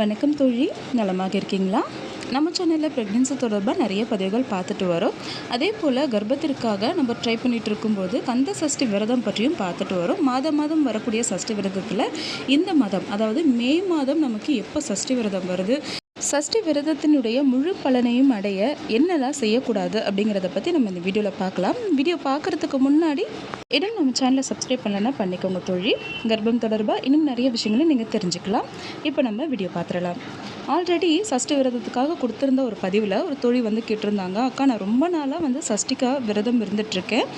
வணக்கம் தோழி. நலமாக இருக்கீங்களா? நம்ம சேனலில் ப்ரெக்னென்சி தொடர்பாக நிறைய பதிவுகள் பார்த்துட்டு வரோம். அதே போல் கர்ப்பத்திற்காக நம்ம ட்ரை பண்ணிட்டு இருக்கும்போது கந்த சஷ்டி விரதம் பற்றியும் பார்த்துட்டு வரோம். மாதம் மாதம் வரக்கூடிய சஷ்டி விரதத்தில் இந்த மாதம் அதாவது மே மாதம் நமக்கு எப்போ சஷ்டி விரதம் வருது? சஷ்டி விரதத்தினுடைய முழு பலனையும் அடைய என்னெல்லாம் செய்யக்கூடாது அப்படிங்கிறத பற்றி நம்ம இந்த வீடியோவில் பார்க்கலாம். வீடியோ பார்க்குறதுக்கு முன்னாடி இன்னும் நம்ம சேனலை சப்ஸ்கிரைப் பண்ணலன்னா பண்ணிக்கோங்க தொழில் கர்ப்பம் தொடர்பாக இன்னும் நிறைய விஷயங்களை நீங்கள் தெரிஞ்சுக்கலாம். இப்போ நம்ம வீடியோ பார்த்துடலாம். ஆல்ரெடி சஷ்டி விரதத்துக்காக கொடுத்துருந்த ஒரு பதிவில் ஒரு தொழில் வந்து கேட்டிருந்தாங்க. அக்கா நான் ரொம்ப நாளாக வந்து சஷ்டிக்காக விரதம் இருந்துகிட்ருக்கேன்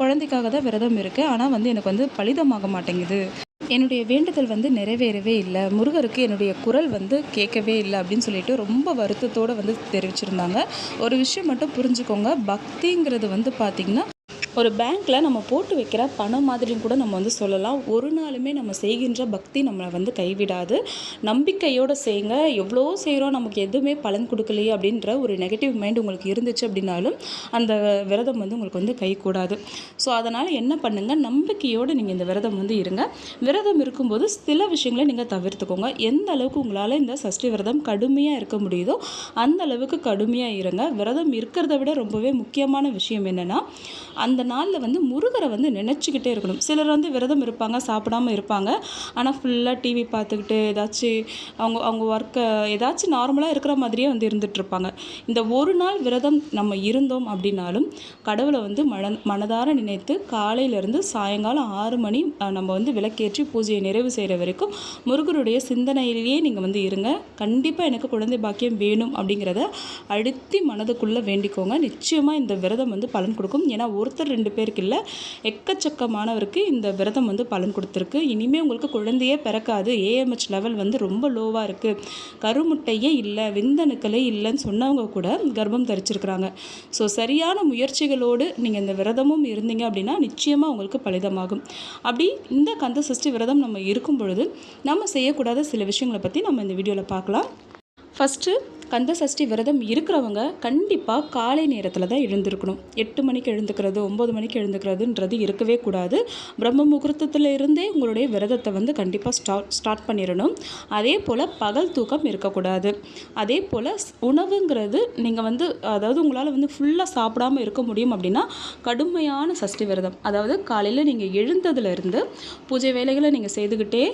குழந்தைக்காக தான் விரதம் இருக்கேன். ஆனால் வந்து எனக்கு வந்து பலிதமாக மாட்டேங்குது என்னுடைய வேண்டுதல் வந்து நிறைவேறவே இல்லை. முருகருக்கு என்னுடைய குரல் வந்து கேட்கவே இல்லை அப்படின்னு சொல்லிட்டு ரொம்ப வருத்தத்தோடு வந்து தெரிவிச்சிருந்தாங்க. ஒரு விஷயம் மட்டும் புரிஞ்சுக்கோங்க. பக்திங்கிறது வந்து பார்த்திங்கன்னா ஒரு பேங்க்கில் நம்ம போட்டு வைக்கிற பணம் மாதிரியும் கூட நம்ம வந்து சொல்லலாம். ஒரு நாளுமே நம்ம செய்கின்ற பக்தி நம்மளை வந்து கைவிடாது. நம்பிக்கையோடு செய்யுங்க. எவ்வளோ செய்கிறோம் நமக்கு எதுவுமே பலன் கொடுக்கலையே அப்படின்ற ஒரு நெகட்டிவ் மைண்ட் உங்களுக்கு இருந்துச்சு அப்படின்னாலும் அந்த விரதம் வந்து உங்களுக்கு வந்து கைக்கூடாது ஸோ அதனால் என்ன பண்ணுங்கள் நம்பிக்கையோடு நீங்கள் இந்த விரதம் வந்து இருங்க. விரதம் இருக்கும்போது சில விஷயங்களை நீங்கள் தவிர்த்துக்கோங்க. எந்த அளவுக்கு உங்களால் இந்த சஷ்டி விரதம் கடுமையாக இருக்க முடியுதோ அந்த அளவுக்கு கடுமையாக இருங்க. விரதம் இருக்கிறத விட ரொம்பவே முக்கியமான விஷயம் என்னென்னா அந்த நாளில் வந்து முருகரை வந்து நினச்சிக்கிட்டே இருக்கணும். சிலர் வந்து விரதம் இருப்பாங்க சாப்பிடாம இருப்பாங்க. ஆனால் ஃபுல்லாக டிவி பார்த்துக்கிட்டு ஏதாச்சும் அவங்க அவங்க ஒர்க்கை ஏதாச்சும் நார்மலாக இருக்கிற மாதிரியே வந்து இருந்துகிட்ருப்பாங்க இந்த ஒரு நாள் விரதம் நம்ம இருந்தோம் அப்படின்னாலும் கடவுளை வந்து மன மனதார நினைத்து காலையிலேருந்து சாயங்காலம் ஆறு மணி நம்ம வந்து விளக்கேற்றி பூஜையை நிறைவு செய்கிற வரைக்கும் முருகருடைய சிந்தனையிலேயே நீங்கள் வந்து இருங்க. கண்டிப்பாக எனக்கு குழந்தை பாக்கியம் வேணும் அப்படிங்கிறத அழுத்தி மனதுக்குள்ளே வேண்டிக்கோங்க. நிச்சயமாக இந்த விரதம் வந்து பலன் கொடுக்கும். ஏன்னா ஒருத்தர் ரெண்டு பேருக்கு இல்லை. எக்கச்சக்கமானவருக்கு இந்த விரதம் வந்து பலன் கொடுத்துருக்கு. இனிமேல் உங்களுக்கு குழந்தையே பிறக்காது. ஏஎம்ஹெச் லெவல் வந்து ரொம்ப லோவாக இருக்குது கருமுட்டையே இல்லை விந்தணுக்களே இல்லைன்னு சொன்னவங்க கூட கர்ப்பம் தரிச்சிருக்கிறாங்க. ஸோ சரியான முயற்சிகளோடு நீங்கள் இந்த விரதமும் இருந்தீங்க அப்படின்னா நிச்சயமாக உங்களுக்கு பலிதமாகும். அப்படி இந்த கந்த சஷ்டி விரதம் நம்ம இருக்கும் பொழுது நம்ம செய்யக்கூடாத சில விஷயங்களை பற்றி நம்ம இந்த வீடியோவில் பார்க்கலாம். ஃபஸ்ட்டு கந்த சஷ்டி விரதம் இருக்கிறவங்க கண்டிப்பாக காலை நேரத்தில் தான் எழுந்திருக்கணும். எட்டு மணிக்கு எழுந்துக்கிறது ஒம்பது மணிக்கு எழுந்துக்கிறதுன்றது இருக்கவே கூடாது. பிரம்ம முகூர்த்தத்தில் இருந்தே உங்களுடைய விரதத்தை வந்து கண்டிப்பாக ஸ்டார்ட் ஸ்டார்ட் பண்ணிடணும். அதே போல் பகல் தூக்கம் இருக்கக்கூடாது. அதே போல் உணவுங்கிறது நீங்கள் வந்து அதாவது உங்களால் வந்து ஃபுல்லாக சாப்பிடாம இருக்க முடியும் அப்படின்னா கடுமையான சஷ்டி விரதம். அதாவது காலையில் நீங்கள் எழுந்ததுலேருந்து பூஜை வேலைகளை நீங்கள் செய்துக்கிட்டே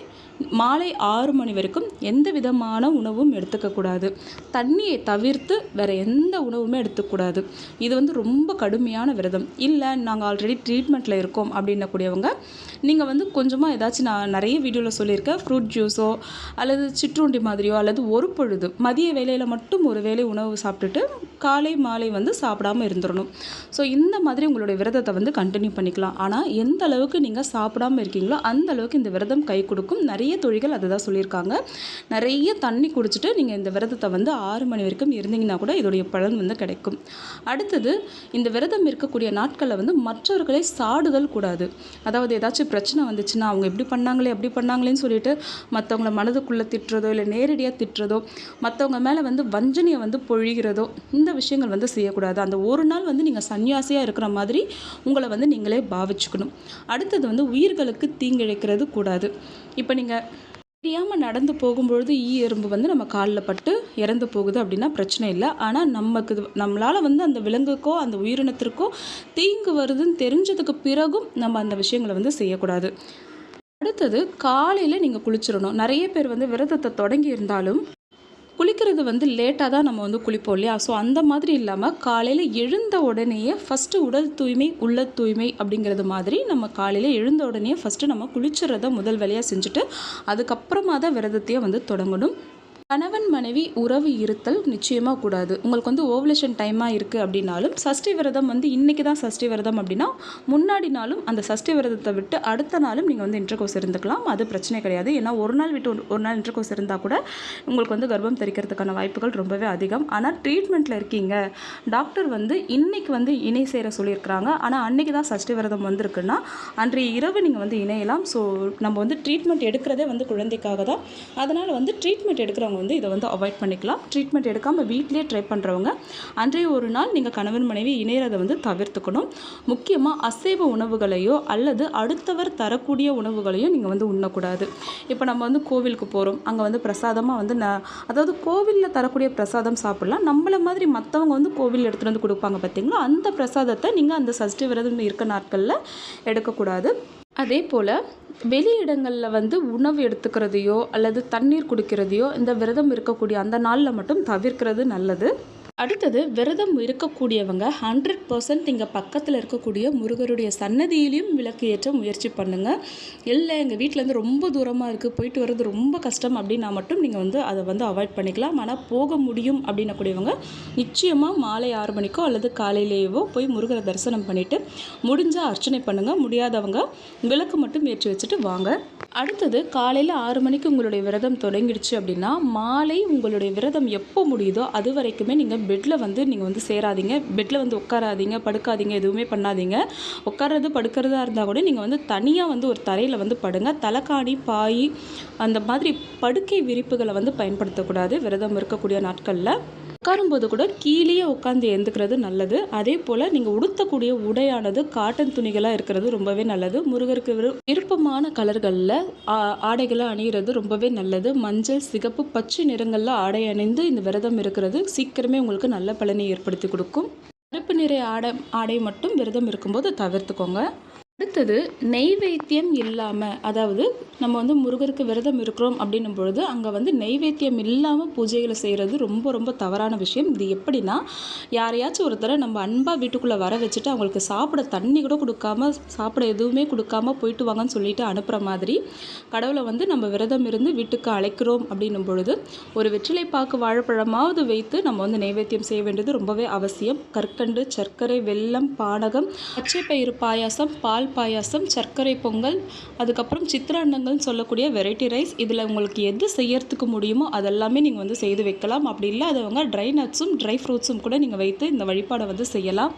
மாலை ஆறு மணி வரைக்கும் எந்த விதமான உணவும் எடுத்துக்கக்கூடாது தண்ணியை தவிர்த்து வேறு எந்த உணவுமே எடுத்துக்கூடாது இது வந்து ரொம்ப கடுமையான விரதம். இல்லை நாங்கள் ஆல்ரெடி ட்ரீட்மெண்ட்டில் இருக்கோம் அப்படின்னக்கூடியவங்க நீங்கள் வந்து கொஞ்சமாக ஏதாச்சும் நான் நிறைய வீடியோவில் சொல்லியிருக்கேன். ஃப்ரூட் ஜூஸோ அல்லது சிற்றுண்டி மாதிரியோ அல்லது ஒரு பொழுது மதிய வேலையில் மட்டும் ஒரு வேளை உணவு சாப்பிட்டுட்டு காலை மாலை வந்து சாப்பிடாம இருந்துடணும் ஸோ இந்த மாதிரி உங்களுடைய விரதத்தை வந்து கண்டினியூ பண்ணிக்கலாம். ஆனால் எந்த அளவுக்கு நீங்கள் சாப்பிடாம இருக்கீங்களோ அந்த அளவுக்கு இந்த விரதம் கை கொடுக்கும். நிறைய தொழில்கள் அதை தான் சொல்லியிருக்காங்க. நிறைய தண்ணி குடிச்சிட்டு நீங்கள் இந்த விரதத்தை வந்து ஆறு மணி வரைக்கும் இருந்தீங்கன்னா கூட இதோடைய பலன் வந்து கிடைக்கும். அடுத்தது இந்த விரதம் இருக்கக்கூடிய நாட்களில் வந்து மற்றவர்களை சாடுதல் கூடாது. அதாவது ஏதாச்சும் பிரச்சனை வந்துச்சுன்னா அவங்க எப்படி பண்ணாங்களே எப்படி பண்ணாங்களேன்னு சொல்லிட்டு மற்றவங்கள மனதுக்குள்ளே திட்டுறதோ இல்லை நேரடியாக திட்டுறதோ மற்றவங்க மேலே வந்து வஞ்சனையை வந்து பொழிகிறதோ இந்த விஷயங்கள் வந்து செய்யக்கூடாது. அந்த ஒரு நாள் வந்து நீங்கள் சன்னியாசியாக இருக்கிற மாதிரி உங்களை வந்து நீங்களே பாவிச்சுக்கணும். அடுத்தது வந்து உயிர்களுக்கு தீங்கிழைக்கிறது கூடாது. இப்போ நீங்கள் தெரியாமல் நடந்து போகும்பொழுது ஈ எறும்பு வந்து நம்ம காலில் பட்டு இறந்து போகுது அப்படின்னா பிரச்சனை இல்லை. ஆனால் நமக்கு நம்மளால் வந்து அந்த விலங்குக்கோ அந்த உயிரினத்திற்கோ தீங்கு வருதுன்னு தெரிஞ்சதுக்கு பிறகும் நம்ம அந்த விஷயங்களை வந்து செய்யக்கூடாது. அடுத்தது காலையில் நீங்கள் குளிச்சிடணும். நிறைய பேர் வந்து விரதத்தை தொடங்கி இருந்தாலும் குளிக்கிறது வந்து லேட்டாக தான் நம்ம வந்து குளிப்போம் இல்லையா? ஸோ அந்த மாதிரி இல்லாமல் காலையில் எழுந்த உடனேயே ஃபஸ்ட்டு உடல் தூய்மை உள்ள தூய்மை அப்படிங்கிறது மாதிரி நம்ம காலையில் எழுந்த உடனே ஃபஸ்ட்டு நம்ம குளிச்சுறத முதல் வேலையாக செஞ்சுட்டு அதுக்கப்புறமா தான் விரதத்தையே வந்து தொடங்கணும். கணவன் மனைவி உறவு இருத்தல் நிச்சயமாக கூடாது. உங்களுக்கு வந்து ஓவலேஷன் டைமாக இருக்குது அப்படின்னாலும் சஷ்டி விரதம் வந்து இன்றைக்கி தான் சஷ்டி விரதம் அப்படின்னா முன்னாடி நாளும் அந்த சஷ்டி விரதத்தை விட்டு அடுத்த நாளும் நீங்கள் வந்து இன்டர்கோஸ் இருந்துக்கலாம். அது பிரச்சனை கிடையாது. ஏன்னா ஒரு நாள் விட்டு ஒரு- ஒரு நாள் இன்டர்கோஸ் இருந்தால் கூட உங்களுக்கு வந்து கர்ப்பம் தெரிக்கிறதுக்கான வாய்ப்புகள் ரொம்பவே அதிகம். ஆனால் ட்ரீட்மெண்ட்டில் இருக்கீங்க. டாக்டர் வந்து இன்றைக்கி வந்து இணை சேர சொல்லியிருக்கிறாங்க. ஆனால் அன்னைக்கு தான் சஷ்டி விரதம் வந்திருக்குன்னா அன்றைய இரவு நீங்கள் வந்து இணையலாம். ஸோ நம்ம வந்து ட்ரீட்மெண்ட் எடுக்கிறதே வந்து குழந்தைக்காக தான். அதனால் வந்து ட்ரீட்மெண்ட் எடுக்கிறவங்க இருக்கிறவங்க வந்து இதை வந்து அவாய்ட் பண்ணிக்கலாம். ட்ரீட்மெண்ட் எடுக்காமல் வீட்டிலேயே ட்ரை பண்ணுறவங்க அன்றைய ஒரு நாள் நீங்கள் கணவன் மனைவி இணையறதை வந்து தவிர்த்துக்கணும். முக்கியமாக அசைவ உணவுகளையோ அல்லது அடுத்தவர் தரக்கூடிய உணவுகளையோ நீங்கள் வந்து உண்ணக்கூடாது. இப்போ நம்ம வந்து கோவிலுக்கு போகிறோம் அங்கே வந்து பிரசாதமாக வந்து ந அதாவது கோவிலில் தரக்கூடிய பிரசாதம் சாப்பிட்லாம். நம்மள மாதிரி மற்றவங்க வந்து கோவில் எடுத்துகிட்டு வந்து கொடுப்பாங்க பார்த்தீங்களா அந்த பிரசாதத்தை நீங்கள் அந்த சஷ்டி விரதம் இருக்க நாட்களில் எடுக்கக்கூடாது. அதே போல் வெளி இடங்களில் வந்து உணவு எடுத்துக்கிறதையோ அல்லது தண்ணீர் குடிக்கிறதையோ இந்த விரதம் இருக்கக்கூடிய அந்த நாளில் மட்டும் தவிர்க்கிறது நல்லது. அடுத்தது விரதம் இருக்கக்கூடியவங்க ஹண்ட்ரட் பர்சன்ட் இங்கே பக்கத்தில் இருக்கக்கூடிய முருகருடைய சன்னதியிலையும் விளக்கு ஏற்ற முயற்சி பண்ணுங்கள் இல்லை எங்கள் வீட்டிலேருந்து ரொம்ப தூரமாக இருக்குது போயிட்டு வர்றது ரொம்ப கஷ்டம் அப்படின்னா மட்டும் நீங்கள் வந்து அதை வந்து அவாய்ட் பண்ணிக்கலாம். ஆனால் போக முடியும் அப்படின்னக்கூடியவங்க நிச்சயமாக மாலை ஆறு மணிக்கோ அல்லது காலையிலேயோ போய் முருகரை தரிசனம் பண்ணிவிட்டு முடிஞ்சால் அர்ச்சனை பண்ணுங்கள் முடியாதவங்க விளக்கு மட்டும் ஏற்றி வச்சுட்டு வாங்க. அடுத்தது காலையில் ஆறு மணிக்கு உங்களுடைய விரதம் தொடங்கிடுச்சு அப்படின்னா மாலை உங்களுடைய விரதம் எப்போ முடியுதோ அது வரைக்குமே நீங்கள் பெட்டில் வந்து நீங்கள் வந்து சேராதீங்க. பெட்டில் வந்து உட்காராதீங்க. படுக்காதீங்க. எதுவுமே பண்ணாதீங்க. உட்கார்றது படுக்கிறதா இருந்தால் கூட நீங்கள் வந்து தனியாக வந்து ஒரு தரையில் வந்து படுங்க. தலைக்காணி பாய் அந்த மாதிரி படுக்கை விரிப்புகளை வந்து பயன்படுத்தக்கூடாது. விரதம் இருக்கக்கூடிய நாட்களில். உட்காரும்போது கூட கீழேயே உட்காந்து எழுந்துக்கிறது நல்லது. அதே போல் நீங்கள் உடுத்தக்கூடிய உடையானது காட்டன் துணிகளாக இருக்கிறது ரொம்பவே நல்லது. முருகருக்கு விருப்பமான கலர்களில் ஆடைகளை அணிகிறது ரொம்பவே நல்லது. மஞ்சள் சிகப்பு பச்சை நிறங்களில் ஆடை அணிந்து இந்த விரதம் இருக்கிறது. சீக்கிரமே உங்களுக்கு நல்ல பலனை ஏற்படுத்தி கொடுக்கும். கருப்பு நிறை ஆடை ஆடை மட்டும் விரதம் இருக்கும்போது தவிர்த்துக்கோங்க. அடுத்தது நெய்வேத்தியம் இல்லாமல் அதாவது நம்ம வந்து முருகருக்கு விரதம் இருக்கிறோம் அப்படின்னும் பொழுது அங்கே வந்து நெய்வேத்தியம் இல்லாமல் பூஜைகளை செய்கிறது ரொம்ப ரொம்ப தவறான விஷயம். இது எப்படின்னா யாரையாச்சும் ஒருத்தரை நம்ம அன்பாக வீட்டுக்குள்ளே வர வச்சுட்டு அவங்களுக்கு சாப்பிட தண்ணி கூட கொடுக்காம சாப்பிட எதுவுமே கொடுக்காம போயிட்டு வாங்கன்னு சொல்லிட்டு அனுப்புகிற மாதிரி கடவுளை வந்து நம்ம விரதம் இருந்து வீட்டுக்கு அழைக்கிறோம் அப்படின்னும் பொழுது ஒரு வெற்றிலை பாக்கு வாழைப்பழமாவது வைத்து நம்ம வந்து நெய்வேத்தியம் செய்ய வேண்டியது ரொம்பவே அவசியம். கற்கண்டு சர்க்கரை வெல்லம் பானகம் பச்சை பயிறு பாயாசம் பால் பாயாசம் சர்க்கரை பொங்கல் அதுக்கப்புறம் சித்திராண்டங்கள்னு சொல்லக்கூடிய வெரைட்டி ரைஸ் இதில் உங்களுக்கு எது செய்யறதுக்கு முடியுமோ அதெல்லாமே நீங்கள் வந்து செய்து வைக்கலாம். அப்படி இல்லாதவங்க ட்ரை நட்ஸும் ட்ரை ஃப்ரூட்ஸும் கூட நீங்கள் வைத்து இந்த வழிபாடை வந்து செய்யலாம்.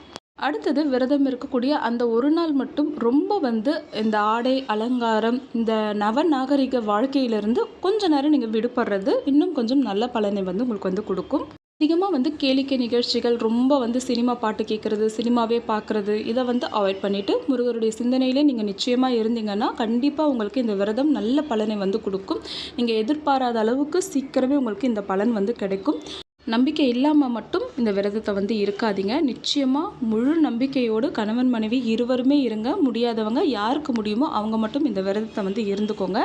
அடுத்தது விரதம் இருக்கக்கூடிய அந்த ஒரு நாள் மட்டும் ரொம்ப வந்து இந்த ஆடை அலங்காரம் இந்த நவநாகரிக வாழ்க்கையிலிருந்து கொஞ்ச நேரம் நீங்கள் விடுபடுறது இன்னும் கொஞ்சம் நல்ல பலனை வந்து உங்களுக்கு வந்து கொடுக்கும். அதிகமாக வந்து கேளிக்கை நிகழ்ச்சிகள் ரொம்ப வந்து சினிமா பாட்டு கேட்குறது சினிமாவே பார்க்குறது இதை வந்து அவாய்ட் பண்ணிவிட்டு முருகருடைய சிந்தனையிலே நீங்கள் நிச்சயமாக இருந்தீங்கன்னா கண்டிப்பாக உங்களுக்கு இந்த விரதம் நல்ல பலனை வந்து கொடுக்கும். நீங்கள் எதிர்பாராத அளவுக்கு சீக்கிரமே உங்களுக்கு இந்த பலன் வந்து கிடைக்கும். நம்பிக்கை இல்லாமல் மட்டும் இந்த விரதத்தை வந்து இருக்காதீங்க. நிச்சயமாக முழு நம்பிக்கையோடு கணவன் மனைவி இருவருமே இருங்க. முடியாதவங்க யாருக்கு முடியுமோ அவங்க மட்டும் இந்த விரதத்தை வந்து இருந்துக்கோங்க.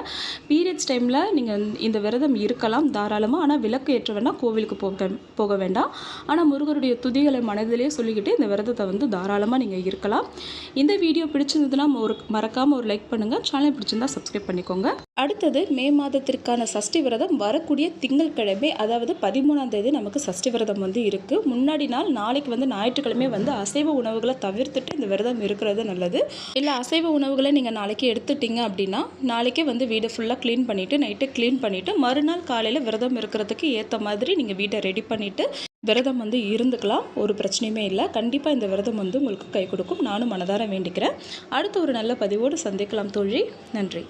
பீரியட்ஸ் டைமில் நீங்கள் இந்த விரதம் இருக்கலாம் தாராளமாக ஆனால் விளக்கு ஏற்ற வேண்டாம் கோவிலுக்கு போக போக வேண்டாம். ஆனால் முருகருடைய துதிகளை மனதிலே சொல்லிக்கிட்டு இந்த விரதத்தை வந்து தாராளமாக நீங்கள் இருக்கலாம். இந்த வீடியோ பிடிச்சிருந்ததுன்னா ஒரு மறக்காமல் ஒரு லைக் பண்ணுங்கள் சேனல் பிடிச்சிருந்தா சப்ஸ்கிரைப் பண்ணிக்கோங்க. அடுத்தது மே மாதத்திற்கான சஷ்டி விரதம் வரக்கூடிய திங்கட்கிழமை அதாவது பதிமூணாம் தேதி நமக்கு சஷ்டி விரதம் வந்து இருக்குது முன்னாடி நாள் நாளைக்கு வந்து ஞாயிற்றுக்கிழமை வந்து அசைவ உணவுகளை தவிர்த்துட்டு இந்த விரதம் இருக்கிறது நல்லது. இல்லை அசைவ உணவுகளை நீங்கள் நாளைக்கு எடுத்துட்டீங்க அப்படின்னா நாளைக்கே வந்து வீடை ஃபுல்லாக க்ளீன் பண்ணிவிட்டு நைட்டு க்ளீன் பண்ணிவிட்டு மறுநாள் காலையில் விரதம் இருக்கிறதுக்கு ஏற்ற மாதிரி நீங்கள் வீட்டை ரெடி பண்ணிவிட்டு விரதம் வந்து இருந்துக்கலாம். ஒரு பிரச்சனையுமே இல்லை. கண்டிப்பாக இந்த விரதம் வந்து உங்களுக்கு கை கொடுக்கும். நானும் மனதார வேண்டிக்கிறேன். அடுத்த ஒரு நல்ல பதிவோடு சந்திக்கலாம் தோழி. நன்றி.